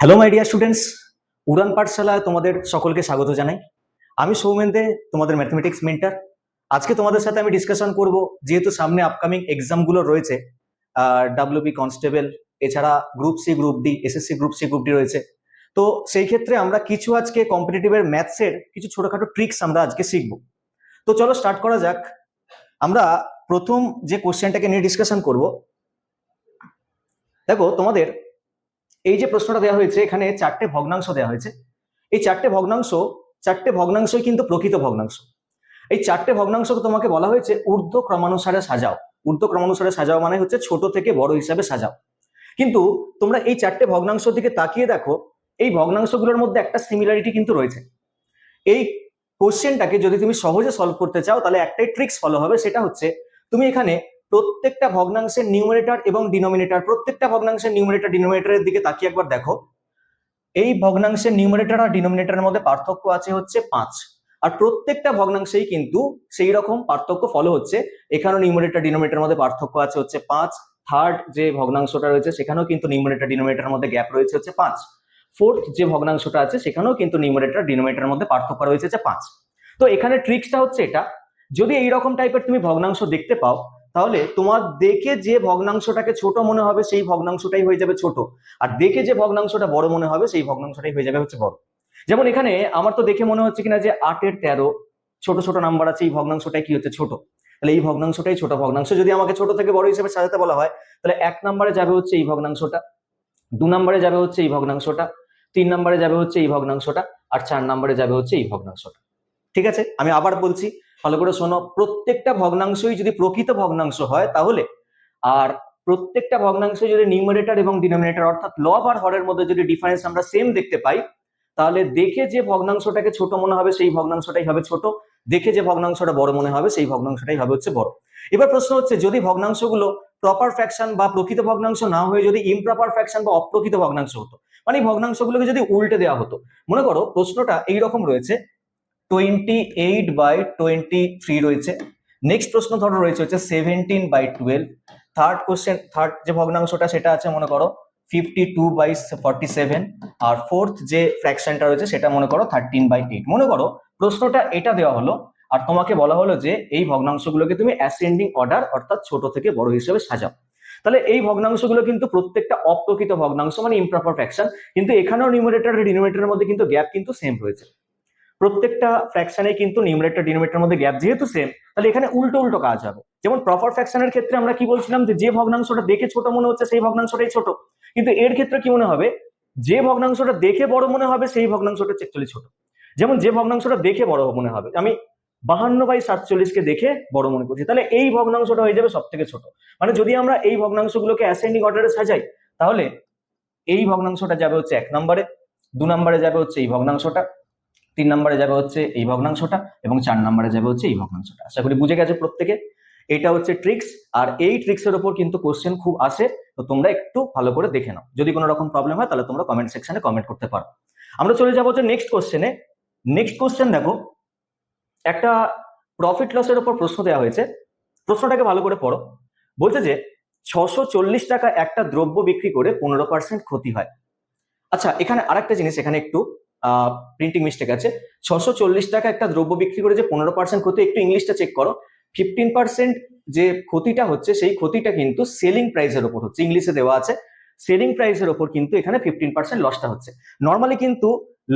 Hello my dear students Uran পাঠশালায় তোমাদের সকলকে স্বাগত জানাই। আমি সৌমেন দে তোমাদের ম্যাথমেটিক্স মেন্টার আজকে তোমাদের সাথে আমি ডিসকাশন করব, যেহেতু সামনে আপকামিং এক্সামগুলো রয়েছে ডাব্লিউবি কনস্টেবল এছাড়া group C group D SSC group C group D রয়েছে। তো সেই ক্ষেত্রে আমরা কিছু আজকে কম্পিটিটিভের ম্যাথসের কিছু ছোটোখাটো ট্রিক্স আমরা আজকে শিখব। তো চলো স্টার্ট করা যাক। আমরা প্রথম যে কোশ্চেনটাকে নিয়ে ডিসকাশন করব, দেখো তোমাদের এই যে প্রশ্নটা দেওয়া হয়েছে, এখানে চারটে ভগ্নাংশ দেওয়া হয়েছে। এই চারটে ভগ্নাংশ, চারটে ভগ্নাংশই কিন্তু প্রকৃত ভগ্নাংশ। এই চারটে ভগ্নাংশকে তোমাকে বলা হয়েছে ঊর্ধ্ব ক্রমানুসারে সাজাও। ঊর্ধ্ব ক্রমানুসারে সাজাও মানে হচ্ছে ছোট থেকে বড় হিসাবে সাজাও। কিন্তু তোমরা এই চারটে ভগ্নাংশ দিকে তাকিয়ে দেখো, এই ভগ্নাংশগুলোর মধ্যে একটা সিমিলারিটি কিন্তু রয়েছে। এই কোশ্চেনটাকে যদি তুমি সহজে সলভ করতে চাও, তাহলে একটাই ট্রিক্স ফলো হবে, সেটা হচ্ছে তুমি এখানে প্রত্যেকটা ভগ্নাংশের নিউমারেটর এবং ডিনোমিনেটার প্রত্যেকটা ভগ্নাংশের নিউমারেটর ডিনোমিনেটরের দিকে তাকিয়ে একবার দেখো। এই ভগ্নাংশের নিউমারেটর আর ডিনোমিনেটরের মধ্যে পার্থক্য আছে হচ্ছে পাঁচ। আর প্রত্যেকটা ভগ্নাংশেই কিন্তু সেই রকম পার্থক্য ফলো হচ্ছে। এখানেও নিউমারেটর ডিনোমিনেটরের মধ্যে পার্থক্য আছে হচ্ছে পাঁচ। থার্ড যে ভগ্নাংশটা রয়েছে, সেখানেও কিন্তু নিউমারেটর ডিনোমিনেটরের মধ্যে গ্যাপ রয়েছে হচ্ছে পাঁচ। ফোর্থ যে ভগ্নাংশটা আছে, সেখানেও কিন্তু নিউমারেটর ডিনোমিনেটরের মধ্যে পার্থক্য রয়েছে হচ্ছে পাঁচ। তো এখানে ট্রিক্সটা হচ্ছে এটা। যদি এইরকম টাইপের তুমি ভগ্নাংশ দেখতে পাও তাহলে তোমার দেখে যে ভগ্নাংশটাকে ছোট মনে হবে, সেই ভগ্নাংশটাই হয়ে যাবে ছোট। আর দেখে যে ভগ্নাংশটা বড় মনে হবে, সেই ভগ্নাংশটাই হয়ে যাবে হচ্ছে বড়। যেমন এখানে আমার তো দেখে মনে হচ্ছে কিনা যে আটের তেরো, ছোট ছোট নাম্বার আছে, এই ভগ্নাংশটাই কি হচ্ছে ছোট? তাহলে এই ভগ্নাংশটাই ছোট ভগ্নাংশ। যদি আমাকে ছোট থেকে বড় হিসেবে সাজাতে বলা হয়, তাহলে এক নম্বরে যাবে হচ্ছে এই ভগ্নাংশটা, দু নম্বরে যাবে হচ্ছে এই ভগ্নাংশটা, তিন নম্বরে যাবে হচ্ছে এই ভগ্নাংশটা, আর চার নম্বরে যাবে হচ্ছে এই ভগ্নাংশটা। ঠিক আছে? আমি আবার বলছি, ভালো করে শোনো, প্রত্যেকটা ভগ্নাংশই যদি প্রকৃত ভগ্নাংশ হয় তাহলে, আর প্রত্যেকটা ভগ্নাংশ যদি নিউমারেটর এবং ডিনোমিনেটর অর্থাৎ লব আর হরের মধ্যে যদি ডিফারেন্স আমরা সেম দেখতে পাই, তাহলে দেখে যে ভগ্নাংশটাকে ছোট মনে হবে, সেই ভগ্নাংশটাই হবে ছোট। দেখে যে ভগ্নাংশটা বড় মনে হবে, সেই ভগ্নাংশটাই হবে হচ্ছে বড়। এবার প্রশ্ন হচ্ছে, যদি ভগ্নাংশগুলো প্রপার ফ্যাকশন বা প্রকৃত ভগ্নাংশ না হয়ে যদি ইমপ্রপার ফ্যাকশন বা অপ্রকৃত ভগ্নাংশ হতো মানে এই ভগ্নাংশগুলোকে যদি উল্টে দেওয়া হতো, মনে করো প্রশ্নটা এইরকম রয়েছে twenty eight by twenty three রয়েছে। নেক্সট প্রশ্ন ধরো রয়েছে হচ্ছে seventeen by twelve third question third যে ভগ্নাংশটা সেটা আছে মনে করো fifty two by forty seven R fourth যে ফ্র্যাকশনটা রয়েছে সেটা মনে করো থার্টিন বাই এইট মনে করো প্রশ্নটা এটা দেওয়া হলো, আর তোমাকে বলা হলো যে এই ভগ্নাংশগুলোকে তুমি অ্যাসেন্ডিং অর্ডার অর্থাৎ ছোট থেকে বড় হিসেবে সাজাও। তাহলে এই ভগ্নাংশগুলো কিন্তু প্রত্যেকটা অপ্রকৃত ভগ্নাংশ মানে ইমপ্রপার ফ্র্যাকশন কিন্তু এখানেও নিউমারেটর আর ডিনোমিনেটরের মধ্যে কিন্তু গ্যাপ কিন্তু সেম রয়েছে। প্রত্যেকটা ফ্র্যাকশনে কিন্তু নিউমারেটর ডিনোমিনেটরের মধ্যে গ্যাপ যেহেতু সেম তাহলে এখানে উল্টো উল্টো কাজ হবে। যেমন প্রপার ফ্র্যাকশনের ক্ষেত্রে আমরা কি বলছিলাম যে যে ভগ্নাংশটা দেখে ছোট মনে হচ্ছে, সেই ভগ্নাংশটাই ছোট। কিন্তু এর ক্ষেত্রে কি মনে হবে? যে ভগ্নাংশটা দেখে বড় মনে হবে, সেই ভগ্নাংশটা অ্যাকচুয়ালি ছোট। যেমন যে ভগ্নাংশটা দেখে বড় মনে হবে, আমি বাহান্ন বাই সাতচল্লিশকে দেখে বড় মনে করছি, তাহলে এই ভগ্নাংশটা হয়ে যাবে সব থেকে ছোট। মানে যদি আমরা এই ভগ্নাংশগুলোকে অ্যাসেন্ডিং অর্ডারে সাজাই, তাহলে এই ভগ্নাংশটা যাবে হচ্ছে এক নম্বরে, দু নম্বরে যাবে হচ্ছে এই ভগ্নাংশটা তিন নম্বরে যাবে হচ্ছে এই ভগ্নাংশটা এবং চার নম্বরে যাবে হচ্ছে এই ভগ্নাংশটা। আশা করি বুঝে গেছে প্রত্যেকে। এটা হচ্ছে ট্রিক্স আর এই ট্রিক্সের উপর কিন্তু কোশ্চেন খুব আসে, তো তোমরা একটু ভালো করে দেখে নাও। যদি কোনো রকম প্রবলেম হয়, তাহলে তোমরা কমেন্ট সেকশনে কমেন্ট করতে পারো। আমরা চলে যাব হচ্ছে নেক্সট কোশ্চেনে নেক্সট কোশ্চেন দেখো, একটা প্রফিট লসের উপর প্রশ্ন দেওয়া হয়েছে। প্রশ্নটাকে ভালো করে পড়ো। বলছে যে, ছশো চল্লিশ টাকা একটা দ্রব্য বিক্রি করে পনেরো পার্সেন্ট ক্ষতি হয়। আচ্ছা এখানে আরেকটা জিনিস, এখানে একটু প্রিন্টিং মিস্টেক আছে। ছশো চল্লিশ টাকা একটা দ্রব্য বিক্রি করে যে পনেরো পার্সেন্ট ক্ষতি, একটু ইংলিশটা চেক করো। ফিফটিন পার্সেন্ট যে ক্ষতিটা হচ্ছে, সেই ক্ষতিটা কিন্তু সেলিং প্রাইসের ওপর হচ্ছে। ইংলিশে দেওয়া আছে। সেলিং প্রাইসের ওপর কিন্তু এখানে ফিফটিন পার্সেন্ট লসটা হচ্ছে। নর্মালি কিন্তু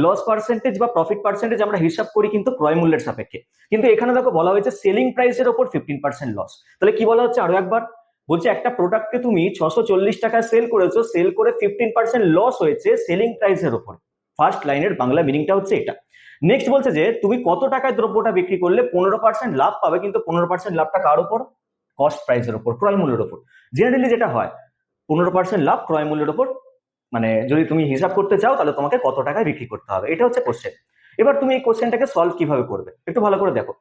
লস পার্সেন্টেজ বা প্রফিট পার্সেন্টেজ আমরা হিসাব করি কিন্তু ক্রয় মূল্যের সাপেক্ষে। কিন্তু এখানে দেখো বলা হয়েছে সেলিং প্রাইসের ওপর ফিফটিন পার্সেন্ট লস তাহলে কি বলা হচ্ছে আরও একবার? বলছে একটা প্রোডাক্টকে তুমি ছশো চল্লিশ টাকায় সেল করেছ সেল করে ফিফটিন পার্সেন্ট লস হয়েছে সেলিং প্রাইসের ওপর। ফার্স্ট লাইনের বাংলা মিনিংটা হচ্ছে এটা। নেক্সট বলছে যে, তুমি কত টাকায় দ্রব্যটা বিক্রি করলে পনেরো পার্সেন্ট লাভ পাবে, কিন্তু পনেরো পার্সেন্ট লাভটা কার উপর? কস্ট প্রাইসের উপর, ক্রয় মূল্যের উপর। জেনারেলি যেটা হয়, পনেরো পার্সেন্ট লাভ ক্রয় মূল্যের উপর মানে যদি তুমি হিসাব করতে চাও, তাহলে তোমাকে কত টাকায় বিক্রি করতে হবে? এটা হচ্ছে কোশ্চেন এবার তুমি এই কোশ্চেনটাকে সলভ কীভাবে করবে? একটু ভালো করে দেখো।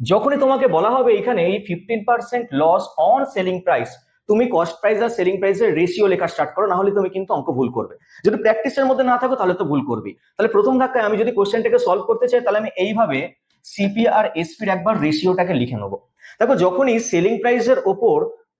যখনই তোমাকে বলা হবে এখানে এই fifteen percent loss on selling price তুমি কস্ট প্রাইস আর সেলিং প্রাইসের রেশিও লেখা স্টার্ট করো না হলে তুমি কিন্তু অঙ্ক ভুল করবে। যদি প্র্যাকটিসের মধ্যে না থাকো, তাহলে তো ভুল করবি। তাহলে প্রথম ধাক্কায় আমি যদি কোশ্চেনটাকে সলভ করতে চাই, তাহলে আমি এইভাবে সিপি আর এসপির একবার রেশিওটাকে লিখে নেব। দেখো, যখনই সেলিং প্রাইসের ওপর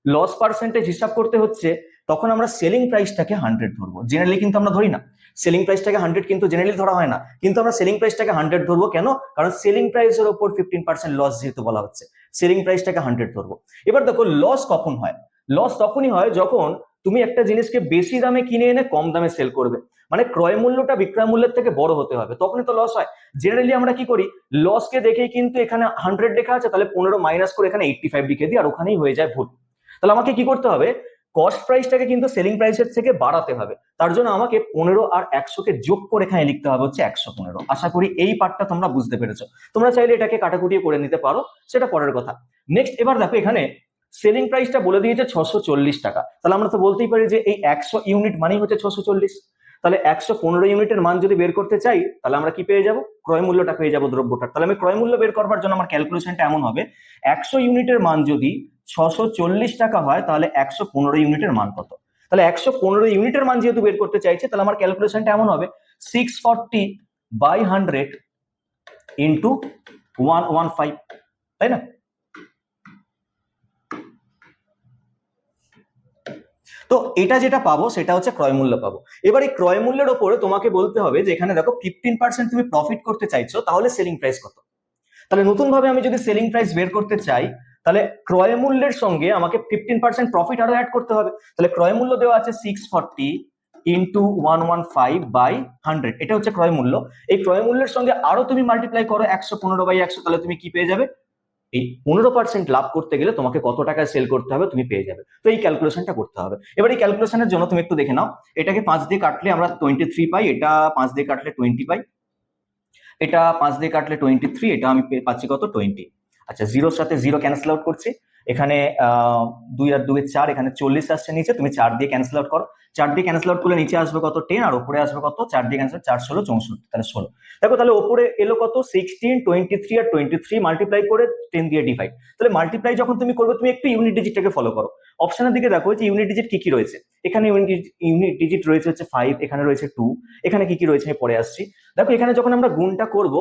লস পার্সেন্টেজ হিসাব করতে হচ্ছে, তখন আমরা সেলিং প্রাইসটাকে হান্ড্রেড ধরবো। জেনারেলি কিন্তু আমরা ধরি না। সেলিং প্রাইসটাকে হান্ড্রেড কিন্তু জেনারেলি ধরা হয় না। কিন্তু আমরা সেলিং প্রাইসটাকে হান্ড্রেড ধরবো কেন? কারণ সেলিং প্রাইসের ওপর ফিফটিন পার্সেন্ট লস যেহেতু বলা হচ্ছে সেলিং প্রাইসটাকে হান্ড্রেড ধরবো। এবার দেখো লস কখন হয়? লস তখনই হয় যখন তুমি একটা জিনিসকে বেশি দামে কিনে এনে কম দামে সেল করবে। মানে ক্রয় মূল্যটা বিক্রয় মূল্যের থেকে বড় হতে হবে। তখনই তো লস হয়। জেনারেলি আমরা কি করি? লসকে দেখেই কিন্তু এখানে হান্ড্রেড লেখা আছে, তাহলে পনেরো মাইনাস করে এখানে এইটটি ফাইভ লিখে দিই আর ওখানেই হয়ে যায় ভুল। তাহলে আমাকে কি করতে হবে? কস্ট প্রাইসটাকে কিন্তু সেলিং প্রাইসের থেকে বাড়াতে হবে। তার জন্য আমাকে পনেরো আর একশোকে যোগ করে এখানে লিখতে হবে হচ্ছে একশো পনেরো। আশা করি এই পার্টটা তোমরা বুঝতে পেরেছ। তোমরা চাইলে এটাকে কাটাকুটিয়ে করে নিতে পারো। সেটা পরের কথা। নেক্সট এবার দেখো এখানে সেলিং প্রাইসটা বলে দিয়েছে ছশো চল্লিশ টাকা। তাহলে আমরা তো বলতেই পারি যে এই একশো ইউনিট মানেই হচ্ছে ছশো চল্লিশ। তাহলে একশো পনেরো ইউনিটের মান যদি বের করতে চাই, তাহলে আমরা কি পেয়ে যাব? ক্রয় মূল্যটা পেয়ে যাব দ্রব্যটার। তাহলে আমি ক্রয় মূল্য বের করবার জন্য আমার ক্যালকুলেশনটা এমন হবে, একশো ইউনিটের মান যদি ছশো চল্লিশ টাকা হয়, তাহলে একশো পনেরো ইউনিটের মান কত? তাহলে একশো পনেরো ইউনিটের মান যেহেতু বের করতে চাইছে, তাহলে আমার ক্যালকুলেশনটা এমন হবে six forty by hundred into one one five তাই না? তো এটা যেটা পাবো সেটা হচ্ছে ক্রয় মূল্য পাবো। এবার এই ক্রয় মূল্যের ওপরে তোমাকে বলতে হবে যে এখানে দেখো ফিফটিন পার্সেন্ট তুমি প্রফিট করতে চাইছো, তাহলে সেলিং প্রাইস কত? তাহলে নতুন ভাবে আমি যদি সেলিং প্রাইস বের করতে চাই, তাহলে ক্রয় মূল্যের সঙ্গে আমাকে ফিফটিন পার্সেন্ট প্রফিট আরও অ্যাড করতে হবে। তাহলে ক্রয় মূল্য দেওয়া আছে six forty into one one five by hundred এটা হচ্ছে ক্রয় মূল্য। এই ক্রয় মূল্যের সঙ্গে আরও তুমি মাল্টিপ্লাই করো একশো পনেরো বাই একশো, তাহলে তুমি কি পেয়ে যাবে? এই পনেরো পার্সেন্ট লাভ করতে গেলে তোমাকে কত টাকায় সেল করতে হবে তুমি পেয়ে যাবে। তো এই ক্যালকুলেশনটা করতে হবে। এবার এই ক্যালকুলেশনের জন্য তুমি একটু দেখে নাও। এটাকে পাঁচ দিয়ে কাটলে আমরা টোয়েন্টি থ্রি পাই, এটা পাঁচ দিয়ে কাটলে টোয়েন্টি পাই। এটা পাঁচ দিয়ে কাটলে টোয়েন্টি থ্রি এটা আমি পাচ্ছি কত? টোয়েন্টি আচ্ছা জিরোর সাথে জিরো ক্যান্সেল আউট করছি। এখানে দুই আর দুই চার, এখানে চল্লিশ আসছে নিচে, তুমি চার দিয়ে ক্যান্সেল আউট করো। চার দিয়ে ক্যান্সেল আউট করলে নিচে আসবে কত? টেন আর উপরে আসবে কত? চার দিয়ে ক্যান্সেল চার ষোলো, চৌষট্টি, তাহলে ষোলো। দেখো তাহলে উপরে এলো কত? সিক্সটিন টোয়েন্টি থ্রি আর টোয়েন্টি থ্রি মাল্টিপ্লাই করে টেন দিয়ে ডিভাইড তাহলে মাল্টিপ্লাই যখন তুমি করবে, তুমি একটু ইউনিট ডিজিটটাকে ফলো করো। অপশনের দিকে দেখো যে ইউনিট ডিজিট কি কি রয়েছে? এখানে ইউনিট ডিজিট রয়েছে হচ্ছে ফাইভ এখানে রয়েছে টু এখানে কি কি রয়েছে? আমি পরে আসছি। দেখো এখানে যখন আমরা গুণটা করব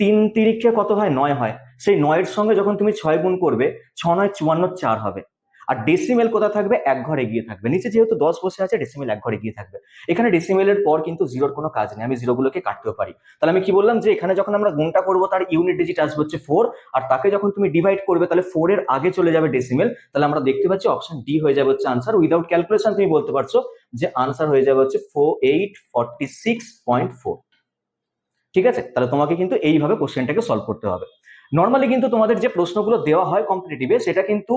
তিন তিরিখে কত হয়? নয় হয়। সেই নয়ের সঙ্গে যখন তুমি ছয় গুণ করবে, ছ নয়, চুয়ান্ন, চার হবে। আর ডেসিমেল কোথা থাকবে? এক ঘর এগিয়ে থাকবে। নিচে যেহেতু দশ বসে আছে ডেসিমেল এক ঘর এগিয়ে থাকবে। এখানে ডেসিমেলের পর কিন্তু জিরোর কোনো কাজ নেই। আমি জিরোগুলোকে কাটতেও পারি। তাহলে আমি কি বললাম যে, এখানে যখন আমরা গুণটা করব, তার ইউনিট ডিজিট আসবে হচ্ছে ফোর আর তাকে যখন তুমি ডিভাইড করবে, তাহলে ফোর এর আগে চলে যাবে ডেসিমেল তাহলে আমরা দেখতে পাচ্ছি অপশন ডি হয়ে যাবে হচ্ছে আনসার উইদাউট ক্যালকুলেশন তুমি বলতে পারছ যে আনসার হয়ে যাবে হচ্ছে four eight forty six point four ঠিক আছে? তাহলে তোমাকে কিন্তু এইভাবে কোশ্চেনটাকে সলভ করতে হবে। নর্মালি কিন্তু তোমাদের যে প্রশ্নগুলো দেওয়া হয় কম্পিটিটিভে সেটা কিন্তু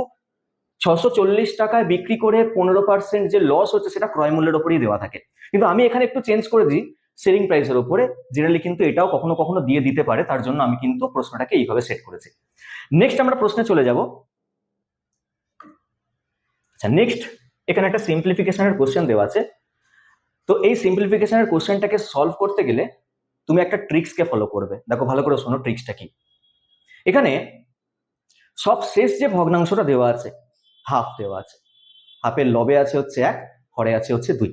ছশো চল্লিশ টাকায় বিক্রি করে পনেরো পার্সেন্ট যে লস হচ্ছে, সেটা ক্রয় মূল্যের উপরেই দেওয়া থাকে। কিন্তু আমি এখানে একটু চেঞ্জ করে দিই সেলিং প্রাইসের উপরে। জেনারেলি কিন্তু এটাও কখনো কখনো দিয়ে দিতে পারে, তার জন্য আমি কিন্তু প্রশ্নটাকে এইভাবে সেট করেছি। নেক্সট আমরা প্রশ্নে চলে যাব। আচ্ছা নেক্সট এখানে একটা সিম্পলিফিকেশনের কোশ্চেন দেওয়া আছে। তো এই সিম্পলিফিকেশনের কোশ্চেনটাকে সলভ করতে গেলে তুমি একটা ট্রিক্সকে ফলো করবে। দেখো, ভালো করে শোনো ট্রিক্সটা কি। এখানে সব শেষ যে ভগ্নাংশটা দেওয়া আছে হাফ দেওয়া আছে। হাফের লবে আছে হচ্ছে এক, হরে আছে হচ্ছে দুই।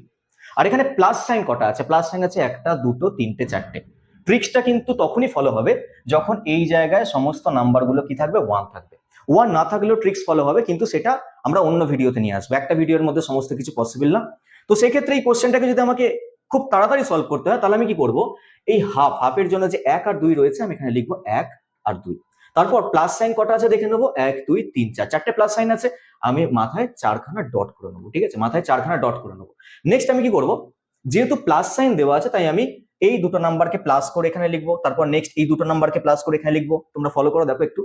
আর এখানে প্লাস সাইন কটা আছে? প্লাস সাইন আছে একটা, দুটো, তিনটে, চারটে। ট্রিক্সটা কিন্তু তখনই ফলো হবে যখন এই জায়গায় সমস্ত নাম্বারগুলো কি থাকবে? ওয়ান থাকবে। ওয়ান না থাকলেও ট্রিক্স ফলো হবে, কিন্তু সেটা আমরা অন্য ভিডিওতে নিয়ে আসব। একটা ভিডিওর মধ্যে সমস্ত কিছু পসিবল না। তো সেক্ষেত্রে এই কোশ্চেনটাকে যদি আমাকে খুব তাড়াতাড়ি সলভ করতে হয়, তাহলে আমি কি করব? এই হাফ হাফের জন্য যে এক আর দুই রয়েছে, আমি এখানে লিখব এক আর দুই। তারপর প্লাস সাইন কটা আছে দেখে নেব? এক, দুই, তিন, চার। চারটে প্লাস সাইন আছে, আমি মাথায় চারখানা ডট করে নেব, ঠিক আছে? মাথায় চারখানা ডট করে নেব। নেক্সট আমি কি করব? যেহেতু প্লাস সাইন দেওয়া আছে, তাই আমি এই দুটো নাম্বারকে প্লাস করে এখানে লিখব। তারপর নেক্সট এই দুটো নাম্বারকে প্লাস করে এখানে লিখব। তোমরা ফলো করো, দেখো একটু।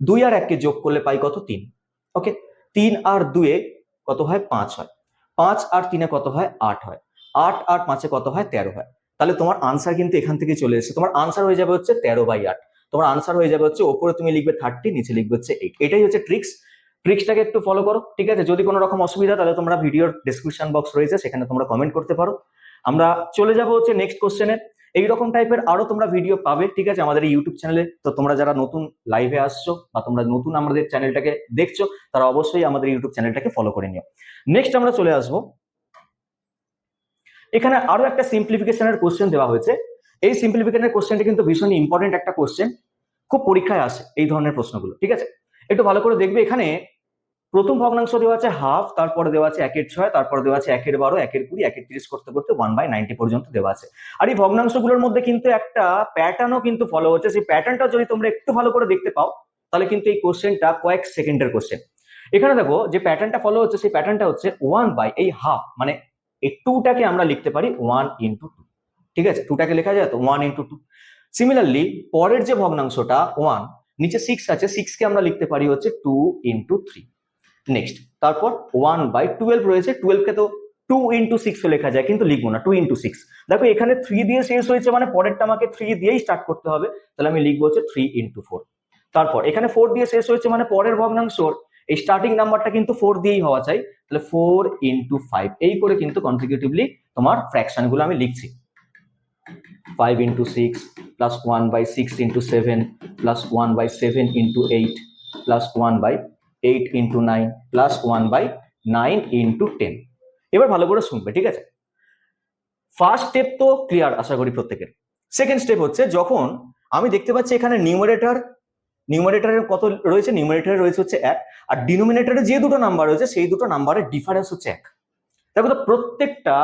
দুই আর এককে যোগ করলে পাই কত? তিন। ওকে তিন আর দুয়ে কত হয়? পাঁচ হয়। পাঁচ আর তিনে কত হয়? আট হয়। আট আর পাঁচে কত হয়? তেরো হয়। তাহলে তোমার আনসার কিন্তু এখান থেকে চলে এসেছে। তোমার আনসার হয়ে যাবে হচ্ছে তেরো বাই আট। তোমার আনসার হয়ে যাবে হচ্ছে ওপরে তুমি লিখবে থার্টি নিচে লিখবে হচ্ছে এইট এটাই হচ্ছে ট্রিক্স ট্রিক্সটাকে একটু ফলো করো, ঠিক আছে? যদি কোনো রকম অসুবিধা, তাহলে তোমরা ভিডিওর ডিসক্রিপশন বক্স রয়েছে, সেখানে তোমরা কমেন্ট করতে পারো। আমরা চলে যাব হচ্ছে নেক্সট কোশ্চেনে এইরকম টাইপের আরও তোমরা ভিডিও পাবে, ঠিক আছে? আমাদের ইউটিউব চ্যানেলে তো তোমরা যারা নতুন লাইভে আসছো বা তোমরা নতুন আমাদের চ্যানেলটাকে দেখছ, তারা অবশ্যই আমাদের ইউটিউব চ্যানেলটাকে ফলো করে নিও। নেক্সট আমরা চলে আসব। এখানে আরও একটা সিম্পলিফিকেশনের কোশ্চেন দেওয়া হয়েছে। এই সিম্পলিফিকেশনের কোশ্চেনটা কিন্তু ভীষণ ইম্পর্টেন্ট একটা কোশ্চেন খুব পরীক্ষায় আসে এই ধরনের প্রশ্নগুলো, ঠিক আছে? একটু ভালো করে দেখবে এখানে প্রথম ভগ্নাংশ দেওয়া আছে হাফ তারপরে দেওয়া আছে একের ছয়, তারপরে দেওয়া আছে একের বারো, একের কুড়ি, একের তিরিশ করতে করতে ওয়ান বাই নাইনটি পর্যন্ত দেওয়া আছে। আর এই ভগ্নাংশগুলোর মধ্যে কিন্তু একটা প্যাটার্নও কিন্তু ফলো হচ্ছে। সেই প্যাটার্নটা যদি তোমরা একটু ভালো করে দেখতে পাও, তাহলে কিন্তু এই কোশ্চেনটা কয়েক সেকেন্ডের কোশ্চেন এখানে দেখো, যে প্যাটার্নটা ফলো হচ্ছে, সেই প্যাটার্নটা হচ্ছে ওয়ান বাই এই হাফ মানে এই টুটাকে আমরা লিখতে পারি ওয়ান ইন্টু টু ঠিক আছে? টুটাকে লেখা যায় তো ওয়ান ইন্টু টু সিমিলারলি পরের যে ভগ্নাংশটা ওয়ান নিচে সিক্স আছে সিক্স কে আমরা লিখতে পারি হচ্ছে টু ইন্টু থ্রি নেক্সট তারপর ওয়ান বাই টুয়েলভ রয়েছে টুয়েলভ কে তো টু ইন্টু সিক্স লেখা যায়, কিন্তু লিখব না টু ইন্টু সিক্স দেখো, এখানে থ্রি দিয়ে শেষ হয়েছে মানে পরেরটা আমাকে থ্রি দিয়েই স্টার্ট করতে হবে, তাহলে আমি লিখব হচ্ছে থ্রি ইন্টু ফোর তারপর, এখানে ফোর দিয়ে শেষ হয়েছে মানে পরের ভগ্নাংশর এই স্টার্টিং নাম্বারটা কিন্তু ফোর দিয়েই হওয়া চাই। তাহলে ফোর ইন্টু ফাইভ এই করে কিন্তু কনসিকিউটিভলি তোমার ফ্র্যাকশনগুলো আমি লিখছি। Five into six plus one by six into seven plus one by seven into eight plus one by eight into nine plus one by nine into ten এবার ভালো করে শুনবে, ঠিক আছে? ফার্স্ট স্টেপ তো ক্লিয়ার আশা করি প্রত্যেকের। সেকেন্ড স্টেপ হচ্ছে যখন আমি দেখতে পাচ্ছি এখানে নিউমারেটর নিউমারেটরের কত রয়েছে? নিউমারেটরে রয়েছে হচ্ছে এক। আর ডিনোমিনেটারে যে দুটো নাম্বার রয়েছে, সেই দুটো নাম্বারের ডিফারেন্স হচ্ছে এক। দেখো তো প্রত্যেকটা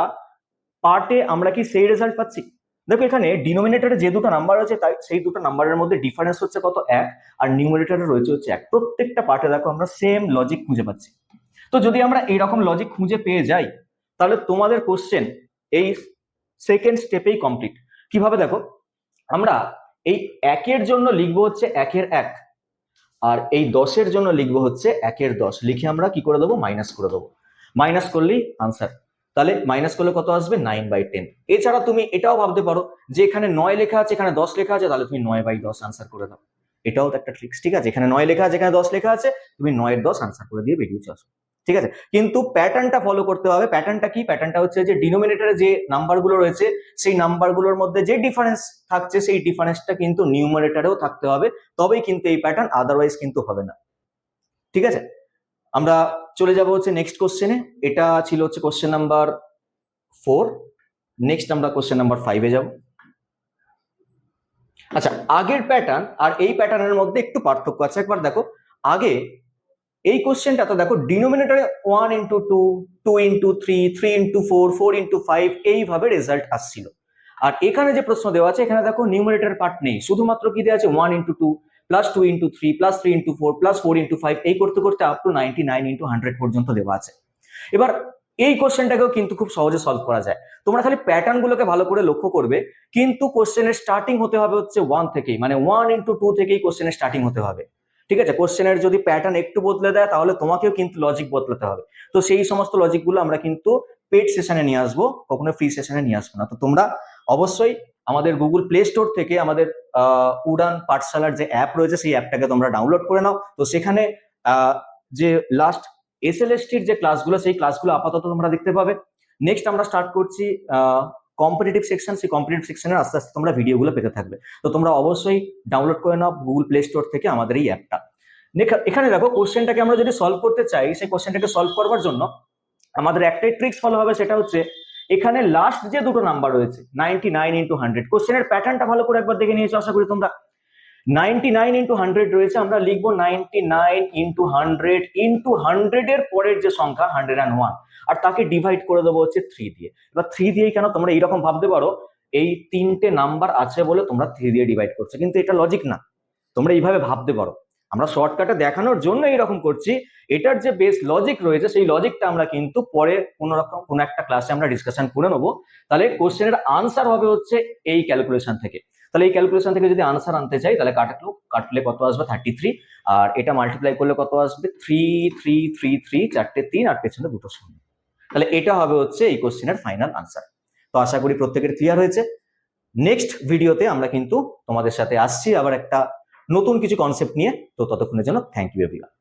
পার্টে আমরা কি সেই রেজাল্ট পাচ্ছি? দেখো এখানে ডিনোমিনেটারে যে দুটো নাম্বার আছে তাই সেই দুটো নাম্বারের মধ্যে ডিফারেন্স হচ্ছে কত? এক। আর নিউমারেটরে রয়েছে হচ্ছে এক। প্রত্যেকটা পার্টে দেখো আমরা সেম লজিক খুঁজে পাচ্ছি। তো যদি আমরা এইরকম লজিক খুঁজে পেয়ে যাই, তাহলে তোমাদের কোশ্চেন এই সেকেন্ড স্টেপেই কমপ্লিট কীভাবে দেখো? আমরা এই একের জন্য লিখব হচ্ছে একের এক। আর এই দশের জন্য লিখব হচ্ছে একের দশ। লিখে আমরা কি করে দেবো? মাইনাস করে দেবো। মাইনাস করলেই আনসার তাহলে মাইনাস করলে কত আসবে? নাইন বাই টেন এছাড়া তুমি এটাও ভাবতে পারো যে এখানে নয় লেখা আছে, এখানে দশ লেখা আছে, তাহলে তুমি নয় বাই দশ আনসার করে দাও। এটাও তো একটা ট্রিক্স ঠিক আছে? এখানে নয় লেখা আছে, এখানে দশ লেখা আছে, তুমি নয়ের দশ আনসার করে দিয়ে বেরিয়ে আসো। ঠিক আছে? কিন্তু প্যাটার্নটা ফলো করতে হবে। প্যাটার্নটা কি? প্যাটার্নটা হচ্ছে যে ডিনোমিনেটরে যে নাম্বারগুলো রয়েছে, সেই নাম্বারগুলোর মধ্যে যে ডিফারেন্স থাকছে, সেই ডিফারেন্সটা কিন্তু নিউমারেটরেও থাকতে হবে। তবেই কিন্তু এই প্যাটার্ন আদারওয়াইজ কিন্তু হবে না। ঠিক আছে? আমরা চলে যাব হচ্ছে নেক্সট কোশ্চেনে এটা ছিল হচ্ছে কোশ্চেন নাম্বার ফোর নেক্সট আমরা কোশ্চেন নাম্বার ফাইভে যাব। আচ্ছা আগের প্যাটার্ন আর এই প্যাটার্নের মধ্যে একটু পার্থক্য আছে। একবার দেখো, আগে এই কোশ্চেনটা তো দেখো ডিনোমিনেটরে one into two two into three three into four four into five এইভাবে রেজাল্ট আসছিল। আর এখানে যে প্রশ্ন দেওয়া আছে, এখানে দেখো নিউমারেটর পার্ট নেই। শুধুমাত্র কি দেওয়া আছে? One into two plus two into three plus three into four plus four into five এই করতে করতে up to ninety nine into hundred পর্যন্ত দেওয়া আছে। এবার এই কোশ্চেনটাকেও কিন্তু খুব সহজে সলভ করা যায়। তোমরা খালি প্যাটার্ন গুলোকে ভালো করে লক্ষ্য করবে, কিন্তু কোশ্চেনের স্টার্টিং হতে হবে হচ্ছে ওয়ান থেকেই। মানে ওয়ান ইন্টু টু থেকেই কোশ্চেনের স্টার্টিং হতে হবে। ঠিক আছে? কোশ্চেনের যদি প্যাটার্ন একটু বদলে দেয়, তাহলে তোমাকেও কিন্তু লজিক বদলাতে হবে। তো সেই সমস্ত লজিকগুলো আমরা কিন্তু পেড সেশনে নিয়ে আসব, কখনো ফ্রি সেশনে নিয়ে আসব না। তো তোমরা অবশ্যই আমাদের গুগল প্লে স্টোর থেকে আমাদের উড়ান পাঠশালার যে অ্যাপ রয়েছে, সেই অ্যাপটাকে তোমরা ডাউনলোড করে নাও। তো সেখানে যে লাস্ট এস এল যে ক্লাসগুলো সেই ক্লাসগুলো আপাতত তোমরা দেখতে পাবে। নেক্সট আমরা স্টার্ট করছি কম্পিটিটিভ সেকশন সেই কম্পিটিটিভ সেকশনের আস্তে আস্তে তোমরা ভিডিওগুলো পেতে থাকবে। তো তোমরা অবশ্যই ডাউনলোড করে নাও গুগল প্লে স্টোর থেকে আমাদের এই অ্যাপটা এখানে দেখো কোশ্চেনটাকে আমরা যদি সলভ করতে চাই, সেই কোশ্চেনটাকে সলভ করবার জন্য আমাদের একটাই ট্রিক্স ফলো হবে, সেটা হচ্ছে এখানে লাস্ট যে দুটো নাম্বার রয়েছে নাইনটি নাইন ইন্টু হান্ড্রেড কোশ্চেনের প্যাটার্নটা ভালো করে একবার দেখে নিয়েছো, আশা করি তোমরা নাইনটি নাইন ইন্টু হান্ড্রেড রয়েছে, আমরা লিখব ninety nine into hundred into hundred এর পরের যে সংখ্যা হান্ড্রেড অ্যান্ড ওয়ান আর তাকে ডিভাইড করে দেবো হচ্ছে থ্রি দিয়ে। এবার থ্রি দিয়েই কেন তোমরা এইরকম ভাবতে পারো? এই তিনটে নাম্বার আছে বলে তোমরা থ্রি দিয়ে ডিভাইড করছ, কিন্তু এটা লজিক না। তোমরা এইভাবে ভাবতে পারো। আমরা শর্টকাটে দেখানোর জন্য এইরকম করছি। এটার যে বেস লজিক রয়েছে, সেই লজিকটা আমরা কিন্তু পরে কোনো রকম, কোনো একটা ক্লাসে আমরা ডিসকাশন করে নেব। তাহলে কোশ্চেনের আনসার হবে হচ্ছে এই ক্যালকুলেশন থেকে। তাহলে এই ক্যালকুলেশন থেকে যদি আনসার আনতে চাই, তাহলে কাটলো, কাটলে কত আসবে? থার্টি থ্রি আর এটা মাল্টিপ্লাই করলে কত আসবে? থ্রি থ্রি থ্রি থ্রি চারটে তিন আর পেছনে দুটো শূন্য। তাহলে এটা হবে হচ্ছে এই কোশ্চেনের ফাইনাল আনসার তো আশা করি প্রত্যেকের ক্লিয়ার হয়েছে। নেক্সট ভিডিওতে আমরা কিন্তু তোমাদের সাথে আসছি আবার একটা নতুন কিছু কনসেপ্ট নিয়ে। তো ততক্ষণের জন্য থ্যাংক ইউ এভরিওয়ান